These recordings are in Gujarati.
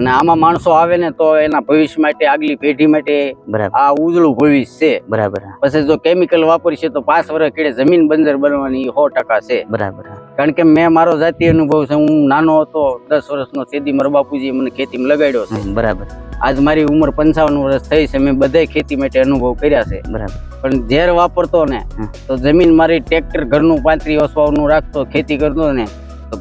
અને આમાં માણસો આવે ને તો એના ભવિષ્ય માટે આગલી પેઢી માટે આ ઉજળું ભવિષ્ય છે. બરાબર પછી જો કેમિકલ વાપરશે તો પાંચ વર્ષ કેડે જમીન બંજર બનવાની સો ટકા છે. બરાબર કારણ કે મેં મારો જાતિ અનુભવ છે હું નાનો હતો દસ વર્ષનો તેથી મારા બાપુજી મને ખેતીમાં લગાડ્યો છે. બરાબર. આજ મારી ઉંમર પંચાવન વર્ષ થઈ છે મેં બધાય ખેતી માટે અનુભવ કર્યા છે. બરાબર. પણ ઝેર વાપરતો ને તો જમીન મારી ટ્રેક્ટર ઘરનું પાંત્રી વસવાનું રાખતો ખેતી કરતો ને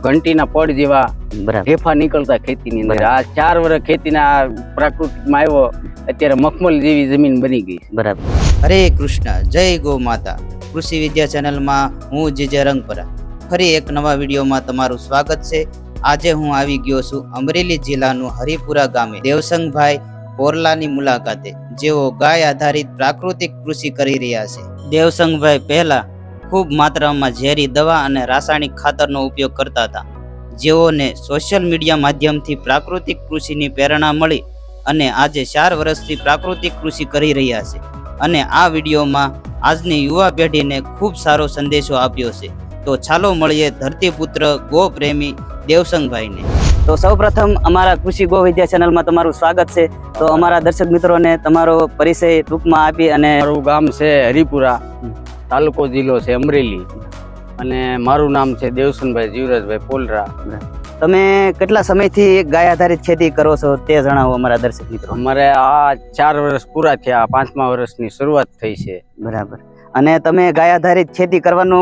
ઘંટીના પડ જેવા બરાબર. નીકળતા ખેતીની અંદર. આ ચાર વર્ષ ખેતીના પ્રાકૃતિકમાં આવ્યો અત્યારે મખમલ જેવી જમીન બની ગઈ બરાબર. હરે કૃષ્ણ જય ગો માતા. કૃષિ વિદ્યા ચેનલમાં હું જીજે રંગપરા. ફરી એક નવા વિડીયોમાં તમારું સ્વાગત છે. આજે હું આવી ગયો છું અમરેલી જિલ્લાનું હરિપુરા ગામે. દેવસંગભાઈ પોરલાની મુલાકાતે. જેઓ ગાય આધારિત પ્રાકૃતિક કૃષિ કરી રહ્યા છે. દેવસંગભાઈ પહેલા ખૂબ માત્રામાં ઝેરી દવા અને રાસાયણિક ખાતરનો ઉપયોગ કરતા હતા. જેઓને સોશિયલ મીડિયા માધ્યમથી પ્રાકૃતિક કૃષિની પ્રેરણા મળી અને આજે ચાર વર્ષથી પ્રાકૃતિક કૃષિ કરી રહ્યા છે. અને આ વિડીયોમાં આજની યુવા પેઢીને ખૂબ સારો સંદેશો આપ્યો છે. તો ચાલો મળીએ ધરતીપુત્ર ગો પ્રેમી દેવસંગભાઈને. તો સૌપ્રથમ અમારા કૃષિ ગો વિદ્યા ચેનલમાં તમારું સ્વાગત છે. તો અમારા દર્શક મિત્રોને તમારો પરિચય ટૂંકમાં આપી અને મારું ગામ છે હરિપુરા. તાલુકો જિલ્લો છે અમરેલી. અને મારું નામ છે દેવસનભાઈ જીવરાજભાઈ પોલરા. તમે કેટલા સમયથી ગાય આધારિત ખેતી કરો છો તે જણાવો અમારા દર્શક મિત્રો. અમારે આ ચાર વર્ષ પૂરા થયા પાંચમા વર્ષની શરૂઆત થઈ છે. બરાબર. અને તમે ગાય આધારિત ખેતી કરવાનો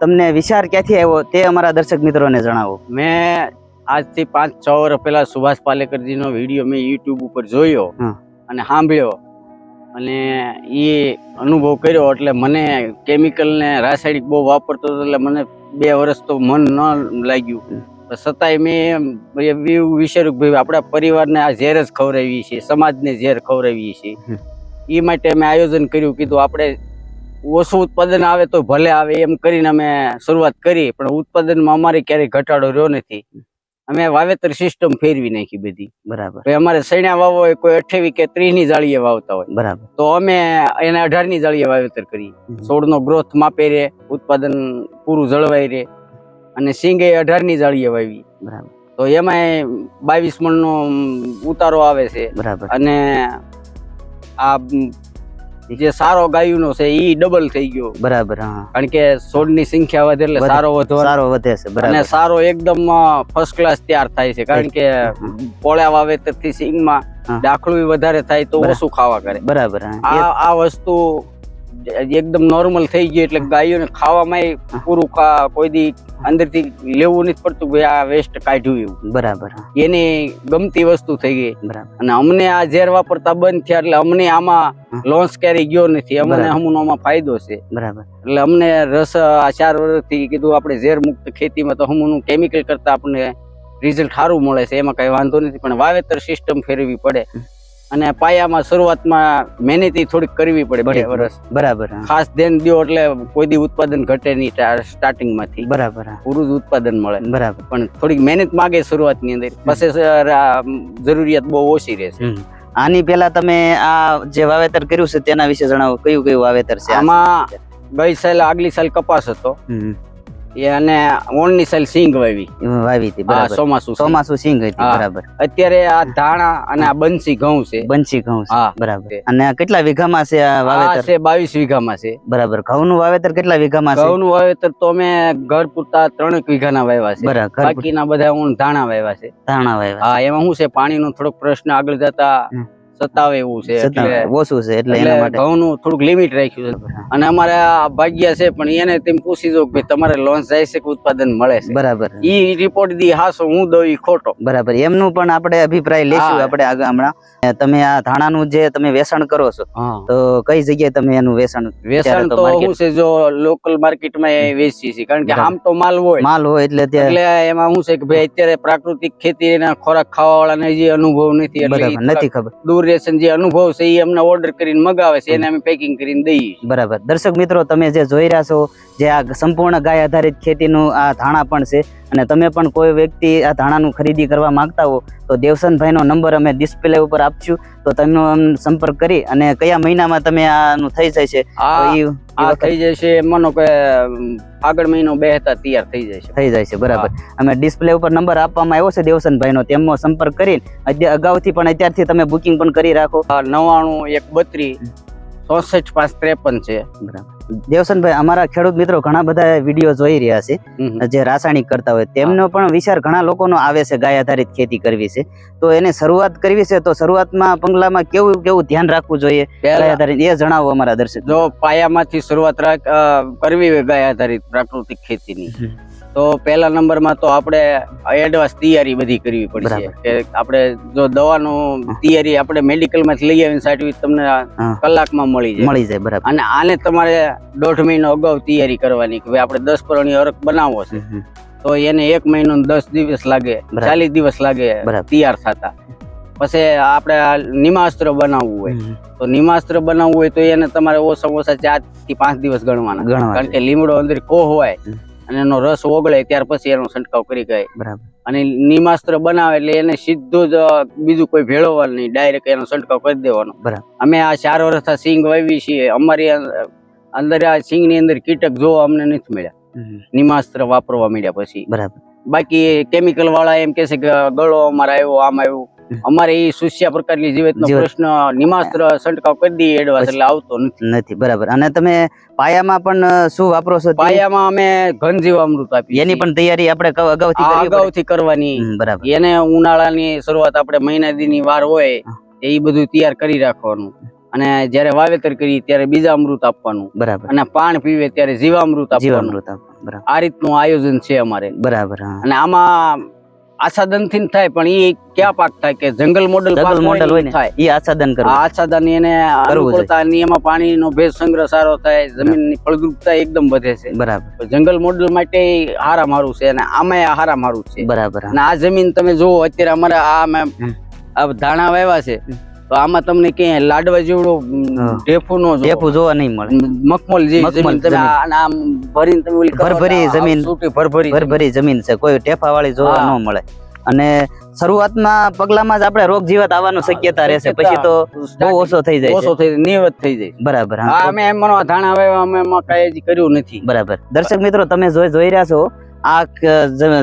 તમને વિચાર ક્યાંથી આવ્યો તે અમારા દર્શક મિત્રોને જણાવો. મેં આજથી પાંચ છ વર્ષ પહેલા સુભાષ પાલેકરજીનો વીડિયો મેં યુટ્યુબ ઉપર જોયો અને સાંભળ્યો. અને એ અનુભવ કર્યો એટલે મને કેમિકલ ને રાસાયણિક બહુ વાપરતો હતો એટલે મને બે વર્ષ તો મન ન લાગ્યું. છતાંય મેં એવું વિચાર્યું ભાઈ આપણા પરિવારને આ ઝેર જ ખવડાવીએ છીએ સમાજને ઝેર ખવડાવીએ છીએ. એ માટે અમે આયોજન કર્યું કીધું આપણે ઓછું ઉત્પાદન આવે તો ભલે આવે એમ કરીને અમે શરૂઆત કરી પણ ઉત્પાદનમાં અમારે ક્યારેય ઘટાડો રહ્યો નથી. અમે વાવેતર સિસ્ટમ ફેરવી નાખી બધી. બરાબર. અમારે સૈણા વાવો હોય કોઈ અઠ્યાવી કે ત્રીસની જાળીએ વાવતા હોય. બરાબર. તો અમે એને અઢારની જાળીએ વાવેતર કરીએ. છોડનો ગ્રોથ માપે રે ઉત્પાદન પૂરું જળવાઈ રહે અને સિંગે અઢારની જાળીએ વાવી. બરાબર. તો એમાંય બાવીસ મણનો ઉતારો આવે છે. બરાબર. અને આ જે સારો ગાયુનો છે ઈ ડબલ થઈ ગયો. બરાબર હા. કારણ કે છોડની સંખ્યા વધે એટલે સારો વધો સારો વધે છે અને સારો એકદમ ફર્સ્ટ ક્લાસ તૈયાર થાય છે. કારણ કે પોળા વાવેતરથી સિંગમાં માં દાખલું વધારે થાય તો. ઓછું ખાવા કરે. બરાબર હા. આ આ વસ્તુ એકદમ નોર્મલ થઈ ગયું એટલે ગાયોને ખાવામાં પૂરું કોઈ દી અંદરથી લેવું નથી પડતું ભાઈ આ વેસ્ટ કાઢ્યું એવું. બરાબર એને ગમતી વસ્તુ થઈ ગઈ. બરાબર. અને અમને આ ઝેર વાપરતા બંધ થયા એટલે અમને આમાં લોન્સ ક્યારેય ગયો નથી. અમને બરાબર. હમુનો આમાં ફાયદો છે. બરાબર. એટલે અમને રસ આ ચાર વર્ષથી કીધું આપણે ઝેર મુક્ત ખેતીમાં તો હમુનું કેમિકલ કરતા આપણને રિઝલ્ટ સારું મળે છે. એમાં કઈ વાંધો નથી પણ વાવેતર સિસ્ટમ ફેરવી પડે. અને પાયામાં શરૂઆતમાં મહેનતી થોડીક કરવી પડે બે. વર્ષ. બરાબર ખાસ ધ્યાન દો એટલે કોઈ દી ઉત્પાદન ઘટે નહીં સ્ટાર્ટિંગમાંથી બરાબર. પૂરું જ ઉત્પાદન મળે. બરાબર. પણ થોડીક મહેનત માગે શરૂઆતની અંદર. પછી આ જરૂરિયાત બહુ ઓછી રહેશે. આની પેલા તમે આ જે વાવેતર કર્યું છે તેના વિશે જણાવો. કયું કયું વાવેતર છે આમાં ગઈ સાલ આગલી સાલ કપાસ હતો. અને ઓણની સાલ સિંગ વાવી. વાવી હતી બરાબર. ચોમાસુ સિંગ. સિંગ હતી બરાબર. અત્યારે આ ધાણા અને આ બંસી ઘઉં છે. બંસી ઘઉં છે હા. બરાબર. અને કેટલા વીઘામાં છે આ વાવેતર? છે બાવીસ વીઘામાં છે. બરાબર. ઘઉં નું વાવેતર કેટલા વીઘામાં છે? ઘઉંનું વાવેતર તો અમે ઘર પૂરતા ત્રણેક વીઘાના વાવ્યા છે. બરાબર બાકીના બધા ઊણ ધાણા વાવ્યા છે. ધાણા વાવ્યા હા એમાં શું છે? પાણીનો થોડોક પ્રશ્ન આગળ જતા. સતાવે એવું છે ઓછું છે એટલે એના માટે. ઘઉં નું થોડુંક લિમિટ રાખ્યું છે. અને અમારે આ ભાગ્યા છે પણ એને તેમ પૂછી દો કે તમારે લોન્ચ જાય છે કે ઉત્પાદન મળે છે? બરાબર. ઈ રિપોર્ટ દી હાસો હું દઉં ઈ ખોટો. બરાબર. એમનું પણ આપણે અભિપ્રાય લેશું આપણે આગળ હમણાં. તમે આ ધાણાનું જે તમે વેચાણ કરો છો તો કઈ જગ્યાએ તમે એનું વેચાણ વેચાણ તો હું છે જો લોકલ માર્કેટમાં વેચીએ છીએ. કારણ કે આમ તો માલ હોય. માલ હોય એટલે એટલે એમાં શું છે કે ભાઈ અત્યારે પ્રાકૃતિક ખેતીના ખોરાક ખાવા વાળાને જે અનુભવ નથી એટલે નથી ખબર. દૂર રેશન જે અનુભવ છે એ અમને ઓર્ડર કરીને મગાવે છે, એને અમે પેકિંગ કરીને દઈએ બરાબર. દર્શક મિત્રો, તમે જે જોઈ રહ્યા છો, જે આ સંપૂર્ણ ગાય આધારિત ખેતીનું આ ધાણા પણ છે, અને તમે પણ કોઈ વ્યક્તિ આ ધાણાનું ખરીદી કરવા માંગતા હો તો દેવસનભાઈનો નંબર અમે ડિસ્પ્લે ઉપર આપશું. તો તેમનો સંપર્ક કરી અને કયા મહિનામાં તમે આનું થઈ જાય છે આ થઈ જશે માનો કે આગળ મહિનો બેહતા તૈયાર થઈ જશે. થઈ જાય છે બરાબર અમે ડિસ્પ્લે ઉપર નંબર આપવામાં આવ્યો છે દેવસનભાઈનો તેમનો સંપર્ક કરીને અગાઉથી પણ અત્યારથી તમે બુકિંગ પણ કરી રાખો. નવ્વાણું એક બત્રીસ ચોસઠ પાંચ ત્રેપન છે. બરાબર. દેવસનભાઈ અમારા ખેડૂત મિત્રો ઘણા બધા વીડિયો જોઈ રહ્યા છે જે રાસાયણિક કરતા હોય. તેમનો પણ વિચાર ઘણા લોકોનો આવે છે ગાય આધારિત ખેતી કરવી છે. તો એને શરૂઆત કરવી છે તો શરૂઆતમાં પગલામાં કેવું કેવું ધ્યાન રાખવું જોઈએ? ગાય આધારિત એ જણાવો અમારા દર્શક. જો પાયામાંથી શરૂઆત રાખ- અ, કરવી હોય ગાય આધારિત પ્રાકૃતિક ખેતીની તો પહેલા નંબરમાં તો આપણે એડવાન્સ તૈયારી બધી કરવી પડશે. કે આપણે જો દવાનો તૈયારી આપણે મેડિકલમાંથી લઈ આવીને સાટવી તમને કલાકમાં મળી જાય. મળી જાય બરાબર. અને આને તમારે દોઢ મહિનો અગાઉ તૈયારી કરવાની કે ભાઈ આપણે દસ પરણી અરક બનાવવો છે. તો એને એક મહિનો દસ દિવસ લાગે ચાલીસ દિવસ લાગે તૈયાર થતા. પછી આપણે નિમાસ્ત્ર બનાવવું હોય. તો નિમાસ્ત્ર બનાવવું હોય તો એને તમારે ઓછામાં ઓછા ચારથી પાંચ દિવસ ગણવાના. કારણ કે લીમડો અંદર કોહ હોય. અને એનો રસ ઓગળે ત્યાર પછી એનો છંટકાવ કરી ગાય બરાબર. અને નિમાસ્ત્ર બનાવે એટલે એને સીધું જ બીજું કોઈ ભેળવવાનું નહીં ડાયરેક્ટ એનો છંટકાવ કરી દેવાનો. બરાબર. અમે આ ચાર વર્ષ સિંગ વાવી છીએ. અમારી અંદર આ સિંગની અંદર કીટક જોવા અમને નથી મળ્યા. નિમાસ્ત્ર વાપરવા મળ્યા પછી. બરાબર. બાકી કેમિકલ વાળા એમ કે છે કે ગળો અમારે આવ્યો આમ આવ્યું. અમારે એ સુસ્યા પ્રકારની જીવતનો પ્રશ્ન નિમાસ્ત્ર છંટકાવ કરી દઈએ એડવાન્સ એટલે આવતો નથી. નથી બરાબર. અને તમે પાયામાં પણ શું વાપરો છો? પાયામાં અમે ઘન જીવામૃત આપીએ એની પણ તૈયારી આપણે અગાઉથી? અગાઉથી કરવાની. બરાબર. એને ઉનાળાની શરૂઆત આપણે મહિના દીની વાર હોય એ બધું તૈયાર કરી રાખવાનું. અને જ્યારે વાવેતર કરીએ ત્યારે બીજા અમૃત આપવાનું. બરાબર. અને પાણ પીવે ત્યારે જીવામૃત આપવાનું. જીવામૃત આ રીતનું આયોજન છે અમારે. બરાબર અને આમાં આચ્છાદનથી થાય પણ એ ક્યાં પાક થાય કે જંગલ મોડલ જંગલ મોડલ હોય ને થાય એ આસાદન કરવું આસાદન એને અનુકૂળતા અને એમાં પાણીનો ભેજ સંગ્રહ સારો થાય જમીનની ફળદ્રુપતા એકદમ વધે છે. બરાબર. જંગલ મોડલ માટે હારા મારું છે અને આમાં હારા મારું છે. બરાબર અને આ જમીન તમે જુઓ અત્યારે અમારે આ ધાણા વાવ્યા છે. આમાં તમને ક્યાંય લાડવા જેવડો ઢેફું નો ઢેફું જોવા નહીં મળે. મખમલ જેવી જમીન તમે આમ ભરીને તમે ઓલી ભરભરી જમીન. ભરભરી ભરભરી જમીન છે. કોઈ ઢેફા વાળી જોવા ન મળે. અને શરૂઆતમાં પગલામાં જ આપણે રોગ જીવાત આવવાનું શક્યતા રહેશે. પછી તો બહુ ઓછો થઈ જાય ઓછો થઈ નિવત થઈ જાય. બરાબર અમે એમ મનો ધાણા વાવ્યા અમે એમાં કાંઈ કર્યું નથી. બરાબર. દર્શક મિત્રો તમે જોઈ જોઈ રહ્યા છો. આ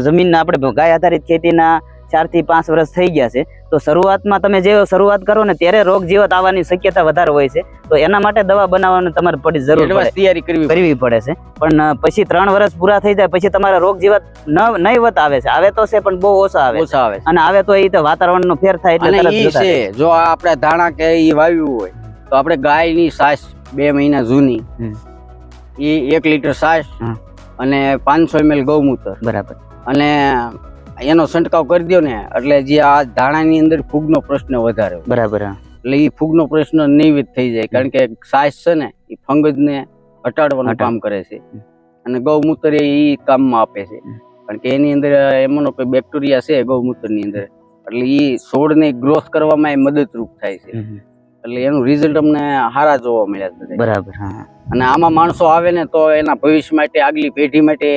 જમીન આપણે ગાય આધારિત ખેતીના ચારથી પાંચ વર્ષ થઈ ગયા છે તો શરૂઆતમાં તમે જે શરૂઆત કરો ને ત્યારે રોગ જીવત આવવાની શક્યતા વધારે હોય છે તો એના માટે દવા બનાવવાની તમારે પડી જરૂર તૈયારી કરવી પડે. કરવી પડે છે. પણ પછી ત્રણ વર્ષ પૂરા થઈ જાય પછી તમારા રોગ જીવત ન નહીવત આવે છે. આવે તો છે પણ બહુ ઓછા આવે ઓછા આવે અને આવે તો એ તો વાતાવરણનો ફેર થાય એટલે છે જો આ આપણે ધાણા કે એ વાવ્યું હોય તો આપણે ગાયની સાસ બે મહિના જૂની. એ એક લીટર સાસ અને પાંચસો એમએલ ગૌમૂત્ર. બરાબર. અને એનો છંટકાવ કરી દો ને એટલે જે આ ધાણાની અંદર ફૂગનો પ્રશ્ન વધારે બરાબર. એટલે એ ફૂગનો પ્રશ્ન નિવૃત્ત થઈ જાય કારણ કે સાસ છે ને એ ફંગજને હટાડવાનું હટાડ. કામ કરે છે. અને ગૌમૂત્ર એ કામમાં આપે છે. કારણ કે એની અંદર એમાંનો કોઈ બેક્ટેરિયા છે ગૌમૂત્રની અંદર. એટલે એ છોડને ગ્રોથ કરવામાં એ મદદરૂપ થાય છે. એટલે એનું રિઝલ્ટ અમને સારા જોવા મળ્યા છે. બરાબર. હા. અને આમાં માણસો આવે ને તો એના ભવિષ્ય માટે આગલી પેઢી માટે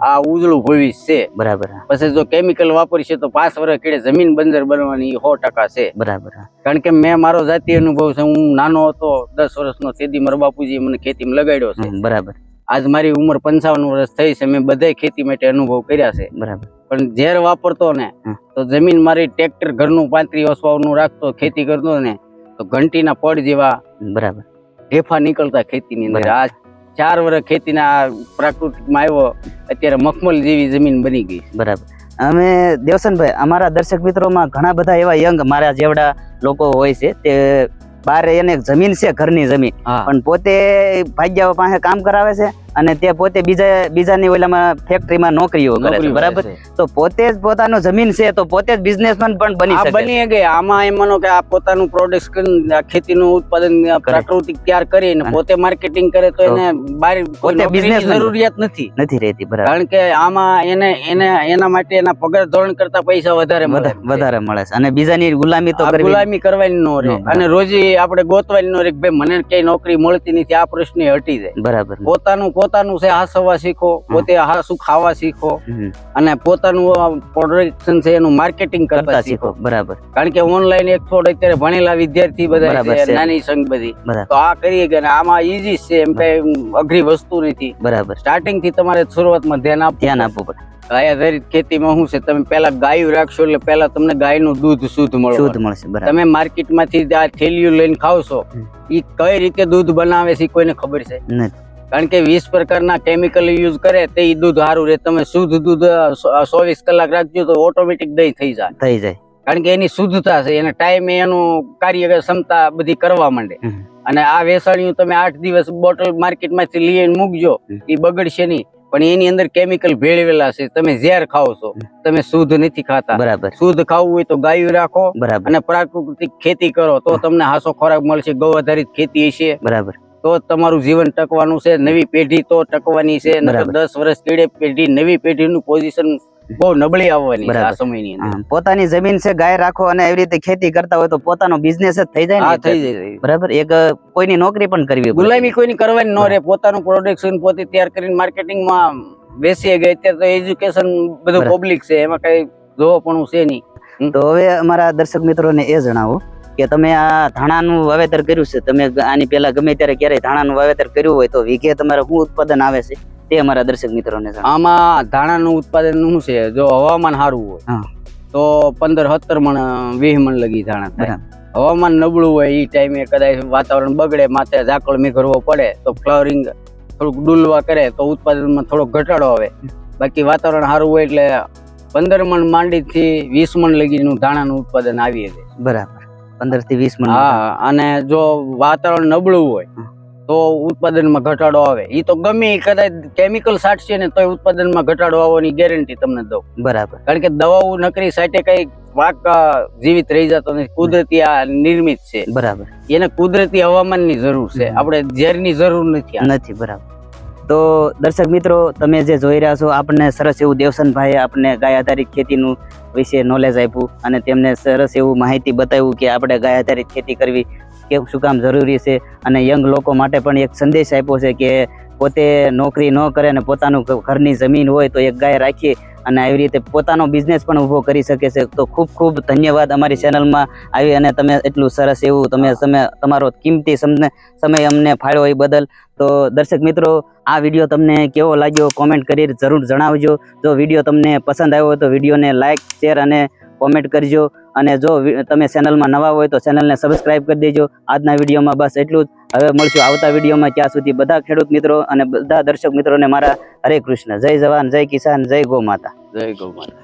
આ ઉજળું ભવિષ્ય છે. બરાબર પછી જો કેમિકલ વાપરશે તો પાંચ વર્ષ કેડે જમીન બંજર બનવાની સો ટકા છે. બરાબર કારણ કે મેં મારો જાતિ અનુભવ છે હું નાનો હતો દસ વર્ષનો તેથી મારા બાપુજી મને ખેતીમાં લગાડ્યો છે. બરાબર. આજ મારી ઉંમર પંચાવન વર્ષ થઈ છે મેં બધાય ખેતી માટે અનુભવ કર્યા છે. બરાબર. પણ ઝેર વાપરતો ને તો જમીન મારી ટ્રેક્ટર ઘરનું પાંત્રી વસવાનું રાખતો ખેતી કરતો ને તો ઘંટીના પડ જેવા બરાબર. ઢેફા નીકળતા ખેતીની અંદર. આ ચાર વર્ષ ખેતીના પ્રાકૃતિકમાં આવ્યો અત્યારે મખમલ જેવી જમીન બની ગઈ બરાબર. અમે દેવસનભાઈ અમારા દર્શક મિત્રોમાં ઘણા બધા એવા યંગ મારા જેવડા લોકો હોય છે તે બાર એને જમીન છે ઘરની જમીન. પણ પોતે ભાગ્યા પાસે કામ કરાવે છે અને તે પોતે બીજા બીજાની ઓલામાં ફેક્ટરીમાં નોકરીઓ કરે છે બરાબર? તો પોતે જ પોતાનો જમીન છે તો પોતે જ બિઝનેસમેન પણ બની શકે. બની ગઈ. આમાં એમ માનો કે આ પોતાનું પ્રોડક્શન ખેતીનું ઉત્પાદન પ્રાકૃતિક તૈયાર કરી અને પોતે માર્કેટિંગ કરે તો એને બહાર પોતે બિઝનેસ જરૂરિયાત નથી. નથી રહેતી બરાબર. કારણ કે આમાં એને એને એના માટે એના પગાર ધોરણ કરતા પૈસા વધારે મળે. વધારે મળે છે. અને બીજાની ગુલામી તો ગુલામી કરવાની નો રહે. અને રોજી આપણે ગોતવાની નો રહે કે ભાઈ મને કઈ નોકરી મળતી નથી આ પ્રશ્ન હટી જાય. બરાબર. પોતાનું પોતાનું છે હાસવા શીખો પોતે હાસું ખાવા શીખો અને પોતાનું પ્રોડક્શન છે એનું માર્કેટિંગ કરતા શીખો. બરાબર. કારણ કે ઓનલાઈન એક થોડ અત્યારે ભણેલા વિદ્યાર્થી બધા. નાની સંઘ બધી. તો આ કરીએ કે આમાં ઈઝી છે એમ કઈ અઘરી વસ્તુ નથી. બરાબર. સ્ટાર્ટિંગથી તમારે શરૂઆતમાં ધ્યાન આપવું ધ્યાન આપવું પડે. ગાય આધારિત ખેતીમાં શું છે તમે પેલા ગાયું રાખશો એટલે પેલા તમને ગાયનું દૂધ શુદ્ધ મળે. શુદ્ધ મળશે તમે માર્કેટમાંથી આ થેલીઓ લઈને ખાવશો. એ કઈ રીતે દૂધ બનાવે છે કોઈને ખબર છે? નથી. કારણ કે વીસ પ્રકારના કેમિકલ યુઝ કરે તે ઈ દૂધ સારું રહે. તમે શુદ્ધ દૂધ ચોવીસ કલાક રાખજો તો ઓટોમેટિક દહીં થઈ જાય. થઈ જાય. કારણ કે એની શુદ્ધતા છે એના ટાઈમે એનું કાર્ય ક્ષમતા બધી કરવા માંડે. અને આ વેસાણિયું તમે આઠ દિવસ બોટલ માર્કેટમાંથી લઈને મૂકજો એ બગડશે નહીં. પણ એની અંદર કેમિકલ ભેળવેલા છે તમે ઝેર ખાવ છો તમે શુદ્ધ નથી ખાતા. બરાબર. શુદ્ધ ખાવું હોય તો ગાયું રાખો બરાબર. અને પ્રાકૃતિક ખેતી કરો તો તમને હાસો ખોરાક મળશે ગૌ આધારિત ખેતી હશે. બરાબર. તો તમારું જીવન ટકવાનું છે નવી પેઢી તો ટકવાની છે દસ વર્ષ કેડે પેઢી નવી પેઢીનું પોઝિશન બહુ નબળી આવવાની આ સમયની અંદર. પોતાની જમીન છે ગાય રાખો અને એવી રીતે ખેતી કરતા હોય તો પોતાનો બિઝનેસ જ થઈ જાય ને થઈ જાય બરાબર? એક કોઈની નોકરી પણ કરવી. ગુલામી કોઈની કરવાની ન રહે પોતાનું પ્રોડક્શન પોતે તૈયાર કરીને માર્કેટિંગમાં બેસી ગઈ અત્યારે તો એજ્યુકેશન બધું પબ્લિક છે એમાં કઈ પણ છે નહીં. તો હવે અમારા દર્શક મિત્રોને એ જણાવો કે તમે આ ધાણાનું વાવેતર કર્યું છે તમે આની પહેલા ગમે ત્યારે ક્યારેય ધાણાનું વાવેતર કર્યું હોય તો વીઘે તમારે શું ઉત્પાદન આવે છે? તે અમારા દર્શક મિત્રોને આમાં ધાણાનું ઉત્પાદન શું છે? જો હવામાન સારું હોય તો પંદર સત્તર મણ વીસ મણ લગી ધાણા થાય. હવામાન નબળું હોય એ ટાઈમે કદાચ વાતાવરણ બગડે માથે ઝાકળ મેઘરવો પડે તો ફ્લાવરિંગ થોડુંક ડુલવા કરે તો ઉત્પાદનમાં થોડોક ઘટાડો આવે. બાકી વાતાવરણ સારું હોય એટલે પંદર મણ માંડીથી વીસ મણ લગીનું ધાણાનું ઉત્પાદન આવી શકે બરાબર. પંદરથી વીસ મણ હા અને જો વાતાવરણ નબળું હોય તો ઉત્પાદનમાં ઘટાડો આવે. એ તો ગમે કદાચ કેમિકલ સાટશે ને તોય ઉત્પાદનમાં ઘટાડો આવવાની ગેરંટી તમને દઉં. બરાબર. કારણ કે દવાઓ નકરી સાટે કઈ પાક જીવિત રહી જતો નથી. કુદરતી આ નિર્મિત છે. બરાબર. એને કુદરતી હવામાનની જરૂર છે. આપણે ઝેરની જરૂર નથી નથી બરાબર. તો દર્શક મિત્રો, તમે જે જોઈ રહ્યા છો, આપણને સરસ એવું દેવસનભાઈએ આપણને ગાય આધારિત ખેતીનું વિશે નોલેજ આપ્યું અને તેમને સરસ એવું માહિતી બતાવ્યું કે આપણે ગાય આધારિત ખેતી કરવી કે શું કામ જરૂરી છે અને યંગ લોકો માટે પણ એક સંદેશ આપ્યો છે કે પોતે નોકરી ન કરે અને પોતાનું ઘરની જમીન હોય તો એક ગાય રાખી અને આવી રીતે પોતાનો બિઝનેસ પણ ઊભો કરી શકે છે. તો ખૂબ ખૂબ ધન્યવાદ અમારી ચેનલમાં આવી અને તમે એટલું સરસ એવું તમે સમય તમારો કિંમતી સમય સમય અમને ફાળ્યો એ બદલ. તો દર્શક મિત્રો આ વીડિયો તમને કેવો લાગ્યો કોમેન્ટ કરી જરૂર જણાવજો. જો વીડિયો તમને પસંદ આવ્યો હોય તો વિડીયોને લાઇક શેર અને કોમેન્ટ કરજો. અને જો તમે ચેનલમાં નવા હોય તો ચેનલને સબસ્ક્રાઇબ કરી દેજો. આજના વિડીયોમાં બસ એટલું જ. હવે મળશું આવતા વિડીયોમાં. ત્યાં સુધી બધા ખેડૂત મિત્રો અને બધા દર્શક મિત્રોને મારા હરે કૃષ્ણ. જય જવાન, જય કિસાન, જય ગો માતા. જય ગૌ માતા.